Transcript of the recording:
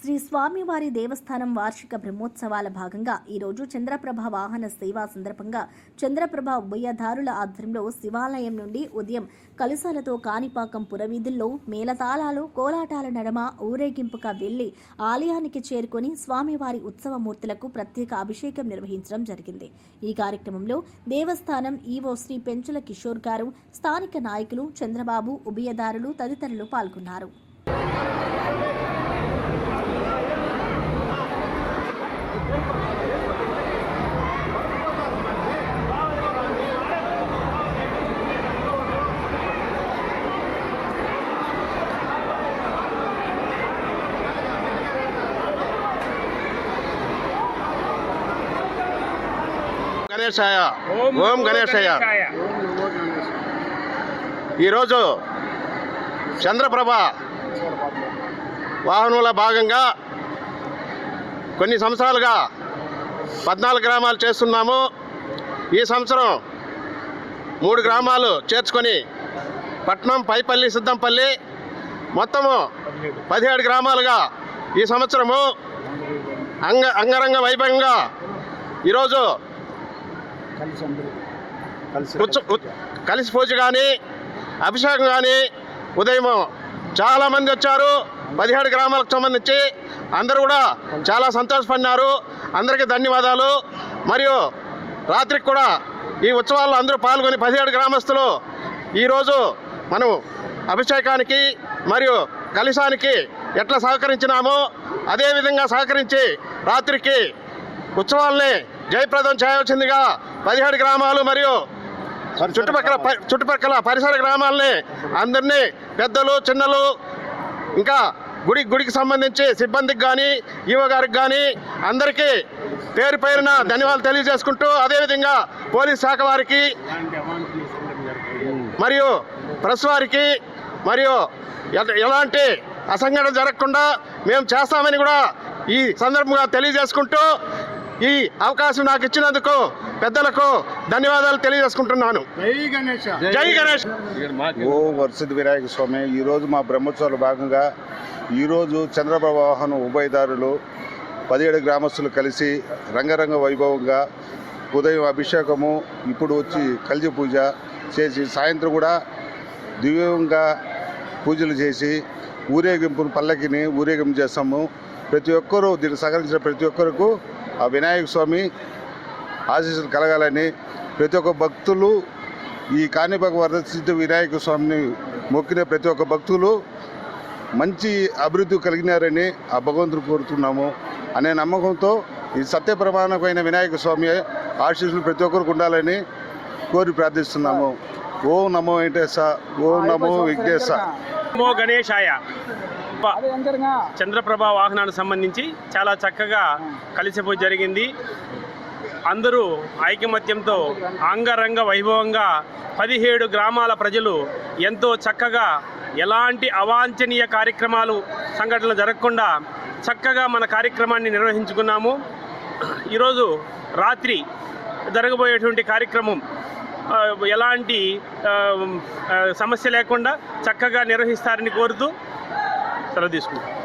శ్రీ స్వామివారి దేవస్థానం వార్షిక బ్రహ్మోత్సవాల భాగంగా ఈరోజు చంద్రప్రభ వాహన సేవ సందర్భంగా చంద్రప్రభ ఉభయదారుల ఆధ్వర్యంలో శివాలయం నుండి ఉదయం కలుసాలతో కాణిపాకం పురవీధుల్లో మేళతాళాలు కోలాటాల నడమ ఊరేగింపుగా వెళ్ళి ఆలయానికి చేరుకొని స్వామివారి ఉత్సవమూర్తులకు ప్రత్యేక అభిషేకం నిర్వహించడం జరిగింది. ఈ కార్యక్రమంలో దేవస్థానం ఈవో శ్రీ పెంచుల కిషోర్ గారు స్థానిక నాయకులు చంద్రబాబు ఉభయదారులు తదితరులు పాల్గొన్నారు. గణేశాయ. ఓం గణేశాయ. ఈరోజు చంద్రప్రభ వాహనంలో భాగంగా కొన్ని సంవత్సరాలుగా పద్నాలుగు గ్రామాలు చేస్తున్నాము. ఈ సంవత్సరం మూడు గ్రామాలు చేర్చుకొని పట్నం పైపల్లి సిద్ధంపల్లి మొత్తము పదిహేడు గ్రామాలుగా ఈ సంవత్సరము అంగ అంగరంగ వైభవంగా ఈరోజు కలిసి కలిసి పూజ కానీ అభిషేకం కానీ ఉదయం చాలామంది వచ్చారు. పదిహేడు గ్రామాలకు సంబంధించి అందరూ కూడా చాలా సంతోషపడినారు. అందరికీ ధన్యవాదాలు. మరియు రాత్రికి కూడా ఈ ఉత్సవాల్లో అందరూ పాల్గొని పదిహేడు గ్రామస్తులు ఈరోజు మనం అభిషేకానికి మరియు కలశానికి ఎట్లా సహకరించినామో అదేవిధంగా సహకరించి రాత్రికి ఉత్సవాల్ని జయప్రదం చేయవలసిందిగా పదిహేడు గ్రామాలు మరియు చుట్టుపక్కల చుట్టుపక్కల పరిసర గ్రామాలని అందరినీ పెద్దలు చిన్నలు ఇంకా గుడి గుడికి సంబంధించి సిబ్బందికి కానీ ఈవో గారికి కానీ అందరికీ పేరు పేరున ధన్యవాదాలు తెలియజేసుకుంటూ అదేవిధంగా పోలీస్ శాఖ వారికి మరియు ప్రెస్ వారికి మరియు ఎలాంటి అసంఘటన జరగకుండా మేము చేస్తామని కూడా ఈ సందర్భంగా తెలియజేసుకుంటూ ఈ అవకాశం నాకు ఇచ్చినందుకు పెద్దలకు ధన్యవాదాలు తెలియజేసుకుంటున్నాను. జై గణేష. జై గణేష్. ఓ వరసిద్ధి వినాయక స్వామి ఈరోజు మా బ్రహ్మోత్సవాల భాగంగా ఈరోజు చంద్రబాబు వాహనం ఉభయదారులు పదిహేడు గ్రామస్తులు కలిసి రంగరంగ వైభవంగా ఉదయం అభిషేకము ఇప్పుడు వచ్చి కలిసి పూజ చేసి సాయంత్రం కూడా దివ్యంగా పూజలు చేసి ఊరేగింపును పల్లకిని ఊరేగింపు చేస్తాము. ప్రతి ఒక్కరూ దీన్ని సహకరించిన ప్రతి ఒక్కరికి ఆ వినాయక స్వామి ఆశీస్సులు కలగాలని ప్రతి ఒక్క భక్తులు ఈ కాణిపాక వరదసిద్ధి వినాయక స్వామిని మొక్కిన ప్రతి ఒక్క భక్తులు మంచి అభివృద్ధి కలిగినారని ఆ భగవంతుడు కోరుతున్నాము అనే నమ్మకంతో ఈ సత్య ప్రమాణమైన వినాయక స్వామి ఆశీస్సులు ప్రతి ఒక్కరికి ఉండాలని కోరి ప్రార్థిస్తున్నాము. ఓం నమో వెంకటేశ ఓం నమో విఘ్నేశ. నమో గణేశాయ. ప- అదే అంతరంగా చంద్రప్రభ వాహనానికి సంబంధించి చాలా చక్కగా కలిసిపోయి జరిగింది. అందరూ ఐకమత్యంతో అంగరంగ వైభవంగా పదిహేడు గ్రామాల ప్రజలు ఎంతో చక్కగా ఎలాంటి అవాంఛనీయ కార్యక్రమాలు సంఘటనలు జరగకుండా చక్కగా మన కార్యక్రమాన్ని నిర్వహించుకున్నాము. ఈరోజు రాత్రి జరగబోయేటువంటి కార్యక్రమం ఎలాంటి సమస్య లేకుండా చక్కగా నిర్వహిస్తారని కోరుతూ senhora desculpa.